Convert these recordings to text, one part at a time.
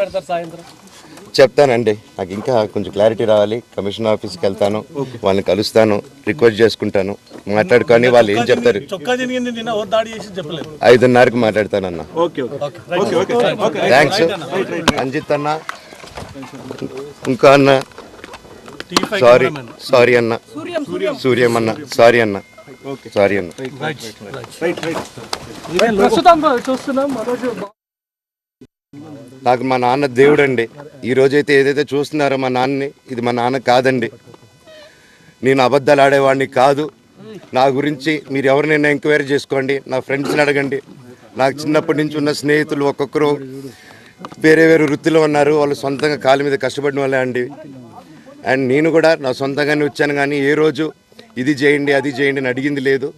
పెడతారు సాయంత్రం? చెప్తానండి. నాకు ఇంకా కొంచెం క్లారిటీ రావాలి. కమిషన్ ఆఫీస్కి వెళ్తాను. వాళ్ళని కలుస్తాను. రిక్వెస్ట్ చేసుకుంటాను. మాట్లాడుకొని వాళ్ళు ఏం చెప్తారు? ఐదున్నరకు మాట్లాడతానన్న. Okay okay okay okay thanks Anjith అన్న. ఇంకా అన్న. సారీ సారీ అన్న. సూర్యం అన్న. సారీ అన్న. సారీ అన్న. రైట్ రైట్ ప్రస్తుతం చూస్తున్నాం. నాకు మా నాన్న దేవుడండి. ఈ రోజైతే ఏదైతే చూస్తున్నారో మా నాన్నని ఇది మా నాన్న కాదండి. నేను అబద్ధాలు ఆడేవాడిని కాదు. నా గురించి మీరు ఎవరినైనా ఎంక్వైరీ చేసుకోండి. నా ఫ్రెండ్స్ని అడగండి. నాకు చిన్నప్పటి నుంచి ఉన్న స్నేహితులు ఒక్కొక్కరు వేరే వేరే వృత్తిలో ఉన్నారు. వాళ్ళు సొంతంగా కాళ్ళ మీద కష్టపడిన వాళ్ళే అండి. అండ్ నేను కూడా నా సొంతంగానే వచ్చాను కానీ ఏ రోజు ఇది చేయండి అది చేయండి అని అడిగింది లేదు.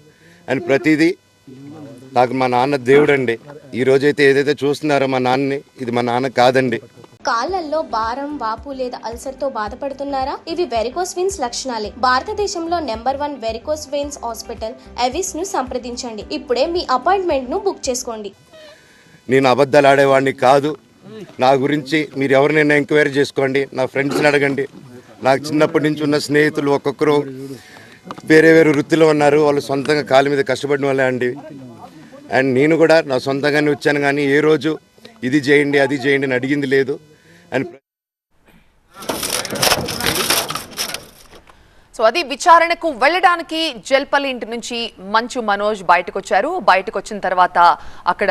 అండ్ ప్రతిదీ నాకు మా నాన్న దేవుడండి. ఈ రోజైతే ఏదైతే చూస్తున్నారో మా నాన్నని ఇది మా నాన్న కాదండి. కాళ్ళల్లో భారం వాపు లేదా అల్సర్తో బాధపడుతున్నారా? ఇవి వెరికోస్ వెయిన్స్ లక్షణాలే. భారతదేశంలో number one varicose veins hospital ఎవిస్ను సంప్రదించండి. ఇప్పుడే మీ అపాయింట్మెంట్ను బుక్ చేసుకోండి. నేను అబద్ధాలు ఆడేవాడిని కాదు. నా గురించి మీరు ఎవరినైనా ఎంక్వైరీ చేసుకోండి. నా ఫ్రెండ్స్ని అడగండి. నాకు చిన్నప్పటి నుంచి ఉన్న స్నేహితులు ఒక్కొక్కరు వేరే వేరే వృత్తిలో ఉన్నారు. వాళ్ళు సొంతంగా కాళ్ళ మీద కష్టపడిన వాళ్ళే అండి. అండ్ నేను కూడా నా సొంతంగానే వచ్చాను కానీ ఏ రోజు ఇది చేయండి అది చేయండి అని అడిగింది లేదు. అండ్ సో అది విచారణకు వెళ్ళడానికి జల్పల్లి ఇంటి నుంచి మంచు మనోజ్ బయటకు వచ్చారు బయటకు వచ్చిన తర్వాత అక్కడ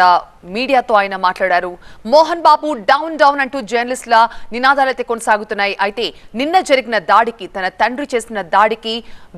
మీడియాతో ఆయన మాట్లాడారు. మోహన్ బాబు డౌన్ డౌన్ అంటూ జర్నలిస్టుల నినాదాలైతే కొనసాగుతున్నాయి. అయితే నిన్న జరిగిన దాడికి తన తండ్రి చేసిన దాడికి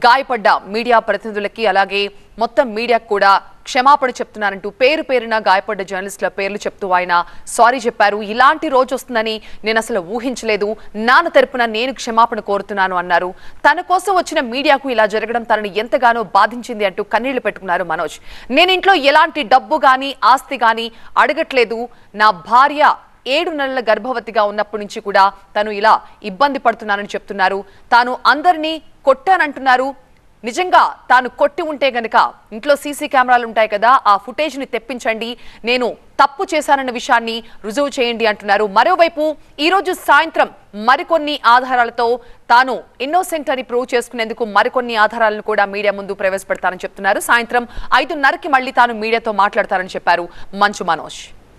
గాయపడ్డ మీడియా ప్రతినిధులకి అలాగే మొత్తం మీడియాకు కూడా క్షమాపణ చెప్తున్నానంటూ పేరు పేరున గాయపడ్డ జర్నలిస్టుల పేర్లు చెప్తూ ఆయన సారీ చెప్పారు. ఇలాంటి రోజు వస్తుందని నేను అసలు ఊహించలేదు. నాన్న తరపున నేను క్షమాపణ కోరుతున్నాను అన్నారు. తన కోసం వచ్చిన మీడియాకు ఇలా జరగడం తనని ఎంతగానో బాధించింది అంటూ కన్నీళ్ళు పెట్టుకున్నారు మనోజ్. నేను ఇంట్లో ఎలాంటి డబ్బు కానీ ఆస్తి కానీ అడగట్లేదు. నా భార్య ఏడు నెలల గర్భవతిగా ఉన్నప్పటి నుంచి కూడా తను ఇలా ఇబ్బంది పడుతున్నానని చెప్తున్నారు. తాను అందరినీ కొట్టానంటున్నారు. నిజంగా తాను కొట్టి ఉంటే గనక ఇంట్లో సీసీ కెమెరాలు ఉంటాయి కదా ఆ ఫుటేజ్ని తెప్పించండి నేను తప్పు చేశానన్న విషయాన్ని రుజువు చేయండి అంటున్నారు. మరోవైపు ఈరోజు సాయంత్రం మరికొన్ని ఆధారాలతో తాను ఇన్నోసెంట్ అని ప్రూవ్ చేసుకునేందుకు మరికొన్ని ఆధారాలను కూడా మీడియా ముందు ప్రవేశపెడతానని చెప్తున్నారు. సాయంత్రం ఐదున్నరకి మళ్ళీ తాను మీడియాతో మాట్లాడతారని చెప్పారు మంచు మనోజ్.